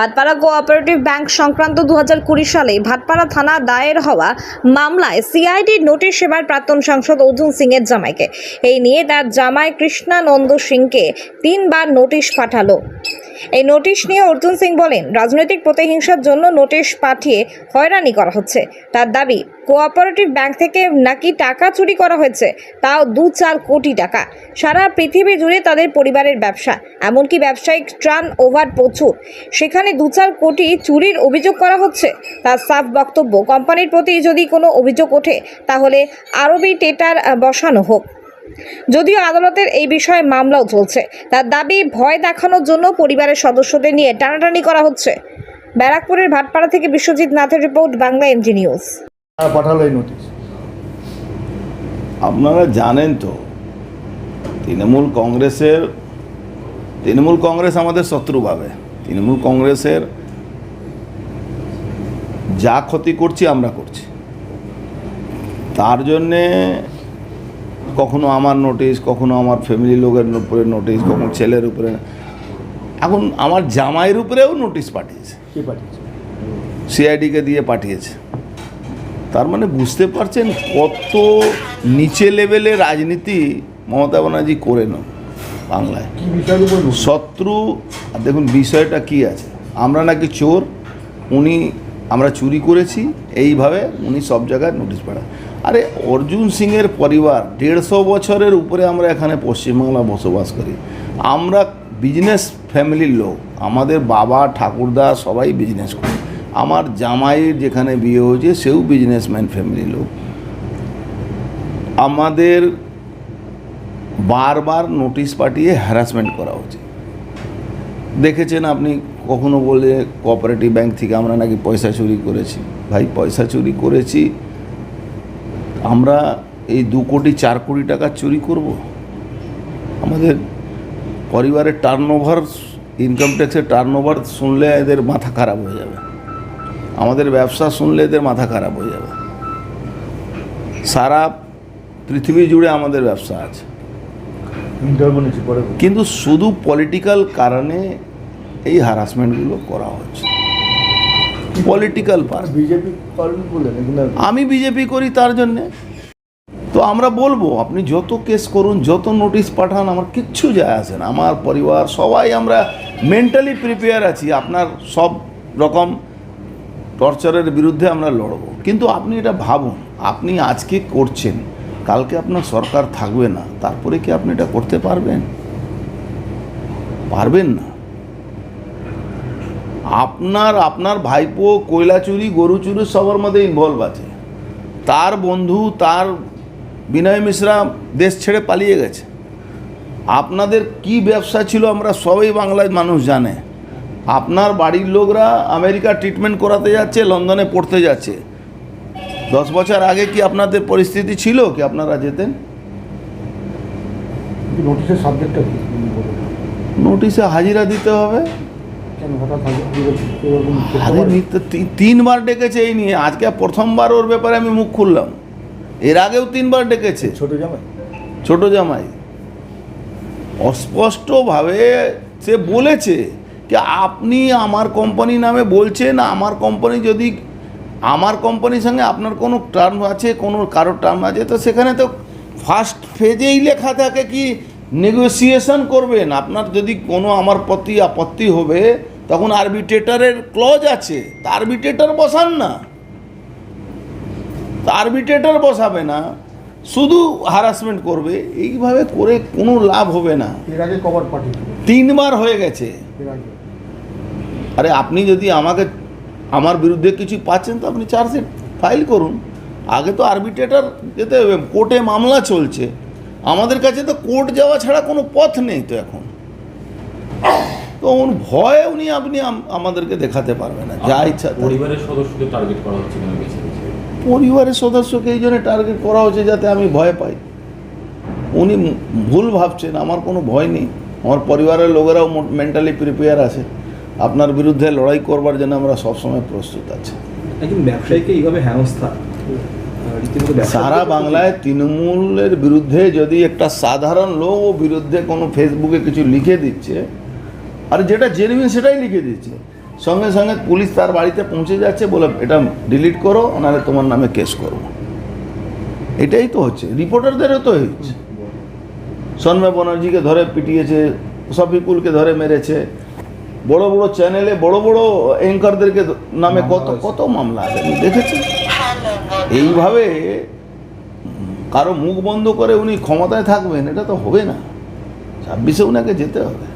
Bhatpara cooperative bank সংক্রান্ত দু সালে ভাটপাড়া থানা দায়ের হওয়া মামলায় সিআইডির নোটিশ সেবার প্রাক্তন সাংসদ অর্জুন সিংয়ের জামাইকে। এই নিয়ে তার জামাই কৃষ্ণানন্দ সিংকে তিনবার নোটিশ পাঠালো। এই নোটিশ নিয়ে অর্জুন সিং বলেন, রাজনৈতিক প্রতিহিংসার জন্য নোটিশ পাঠিয়ে হয়রানি করা হচ্ছে। তার দাবি, কোঅপারেটিভ ব্যাংক থেকে নাকি টাকা চুরি করা হয়েছে, তাও দু চার কোটি টাকা। সারা পৃথিবী জুড়ে তাদের পরিবারের ব্যবসা, এমনকি ব্যবসায়িক ট্রান ওভার প্রচুর। সেখানে দু চার কোটি চুরির অভিযোগ করা হচ্ছে। তার সাফ বক্তব্য, কোম্পানির প্রতি যদি কোনো অভিযোগ ওঠে, তাহলে আরবি টেটার বসানো হোক। যদিও আদালতের এই বিষয়ে মামলাও চলছে। তার দাবি ভয় দেখানোর জন্য পরিবারের সদস্যদের নিয়ে টানাটানি করা হচ্ছে। ব্যারাকপুরের ভাটপাড়া থেকে বিশ্বজিৎ নাথের রিপোর্ট বাংলা এনজি নিউজ। পাঠালো এই নোটিশ। আপনারা জানেন তো তৃণমূল কংগ্রেসের তৃণমূল কংগ্রেস আমাদের শত্রু ভাবে। তৃণমূল কংগ্রেসের যা ক্ষতি করছি আমরা করছি। তার জন্যে কখনো আমার নোটিশ কখনো আমার ফ্যামিলি লোকের উপরে নোটিশ কখনো ছেলের উপরে। এখন আমার জামাইয়ের উপরেও নোটিশ পাঠিয়েছে। কে পাঠিয়েছে? সিআইডিকে দিয়ে পাঠিয়েছে। তার মানে বুঝতে পারছেন কত নিচে লেভেলে রাজনীতি মমতা ব্যানার্জি করে না বাংলায়? শত্রু আর দেখুন বিষয়টা কি আছে। আমরা নাকি চোর উনি আমরা চুরি করেছি, এইভাবে উনি সব জায়গায় নোটিশ পাঠান আরে অর্জুন সিংয়ের পরিবার, দেড়শো বছরের উপরে আমরা এখানে পশ্চিমবাংলা বসবাস করি। আমরা বিজনেস ফ্যামিলির লোক, আমাদের বাবা, ঠাকুরদা সবাই বিজনেস করে। আমার জামাইয়ের যেখানে বিয়ে হয়েছে, সেও বিজনেসম্যান ফ্যামিলির লোক। আমাদের বারবার নোটিশ পাঠিয়ে হ্যারাসমেন্ট করা হচ্ছে দেখেছেন আপনি কখনো বলে কোঅপারেটিভ ব্যাংক থেকে আমরা নাকি পয়সা চুরি করেছি। ভাই পয়সা চুরি করেছি আমরা এই দু কোটি চার কোটি টাকা চুরি করব? আমাদের পরিবারের টার্ন ওভার ইনকাম ট্যাক্সের টার্ন ওভার শুনলে এদের মাথা খারাপ হয়ে যাবে। আমাদের ব্যবসা শুনলে এদের মাথা খারাপ হয়ে যাবে। সারা পৃথিবী জুড়ে আমাদের ব্যবসা আছে। কিন্তু শুধু পলিটিক্যাল কারণে এই হারাসমেন্টগুলো করা হচ্ছে। পলিটিক্যাল পার বিজেপি আমি বিজেপি করি তার জন্যে। তো আমরা বলব আপনি যত কেস করুন যত নোটিশ পাঠান আমার কিচ্ছু যায় আসে না। আমার পরিবার সবাই আমরা মেন্টালি প্রিপেয়ার আছি আপনার সব রকম টর্চারের বিরুদ্ধে আমরা লড়ব। কিন্তু আপনি এটা ভাবুন আপনি আজকে করছেন কালকে আপনার সরকার থাকবে না তারপরে কি আপনি এটা করতে পারবেন? পারবেন না। আপনার আপনার ভাইপো কয়লা চুরি গরু চুরি সবার মধ্যে ইনভলভ আছে। তার বন্ধু তার বিনয় মিশ্রা দেশ ছেড়ে পালিয়ে গেছে। আপনাদের কি ব্যবসা ছিল আমরা সবাই বাংলায় মানুষ জানে। আপনার বাড়ির লোকরা আমেরিকা ট্রিটমেন্ট করাতে যাচ্ছে লন্ডনে পড়তে যাচ্ছে। দশ বছর আগে কি আপনাদের পরিস্থিতি ছিল কি আপনারা যেতেন? নোটিশের সাবজেক্টটা নোটিশে হাজিরা দিতে হবে। আরে নিত্য তিনবার ডেকেছে এই নিয়ে। আজকে প্রথমবার ওর ব্যাপারে আমি মুখ খুললাম। এর আগেও তিনবার ডেকেছে। ছোট জামাই? ছোট জামাই। অস্পষ্টভাবে সে বলেছে যে আপনি আমার কোম্পানি নামে বলছেন আমার কোম্পানি যদি আমার কোম্পানির সঙ্গে আপনার কোনো টার্ম আছে কোনো কারোর টার্ম আছে তো সেখানে তো ফার্স্ট ফেজেই লেখা থাকে কি নেগোসিয়েশন করবেন। আপনার যদি কোনো আমার প্রতি আপত্তি হবে তখন আরবিট্রেটারের ক্লজ আছে। তা আরবিট্রেটার বসান না। তা আরবিট্রেটার বসাবে না। শুধু হারাসমেন্ট করবে। এইভাবে করে কোনো লাভ হবে না। এর আগে তিনবার হয়ে গেছে। আরে আপনি যদি আমাকে আমার বিরুদ্ধে কিছু পাচ্ছেন তো আপনি চার্জশিট ফাইল করুন। আগে তো আরবিট্রেটার যেতে হবে। কোর্টে মামলা চলছে। আমাদের কাছে তো কোর্ট যাওয়া ছাড়া কোনো পথ নেই তো এখন। তো ওর ভয়ে উনি আপনি আমাদেরকে দেখাতে পারবে না যা ইচ্ছা পরিবারের সদস্যকে টার্গেট করা হচ্ছে পরিবারের সদস্যকে এই জন্য টার্গেট করা হচ্ছে যাতে আমি ভয় পাই। উনি ভুল ভাবছেন আমার কোনো ভয় নেই। আমার পরিবারের লোকেরাও মেন্টালি প্রিপেয়ার আছে। আপনার বিরুদ্ধে লড়াই করবার জন্য আমরা সবসময় প্রস্তুত আছি। একজন ব্যবসায়ীকে এইভাবে হেনস্থা সারা বাংলায় তৃণমূলের বিরুদ্ধে যদি একটা সাধারণ লোক ও বিরুদ্ধে কোনো ফেসবুকে কিছু লিখে দিচ্ছে আর যেটা জেনুইন সেটাই লিখে দিচ্ছে সঙ্গে সঙ্গে পুলিশ তার বাড়িতে পৌঁছে যাচ্ছে বলে এটা ডিলিট করো নাহলে তোমার নামে কেস করব। এটাই তো হচ্ছে রিপোর্টারদেরও তো হচ্ছে সন্ময় ব্যানার্জিকে ধরে পিটিয়েছে শফিকুলকে ধরে মেরেছে। বড় বড় চ্যানেলে বড় বড় অ্যাঙ্কারদেরকে নামে কত কত মামলা আছে আপনি দেখেছেন? এইভাবে কারও মুখ বন্ধ করে উনি ক্ষমতায় থাকবেন এটা তো হবে না। ছাব্বিশে উনাকে যেতে হবে।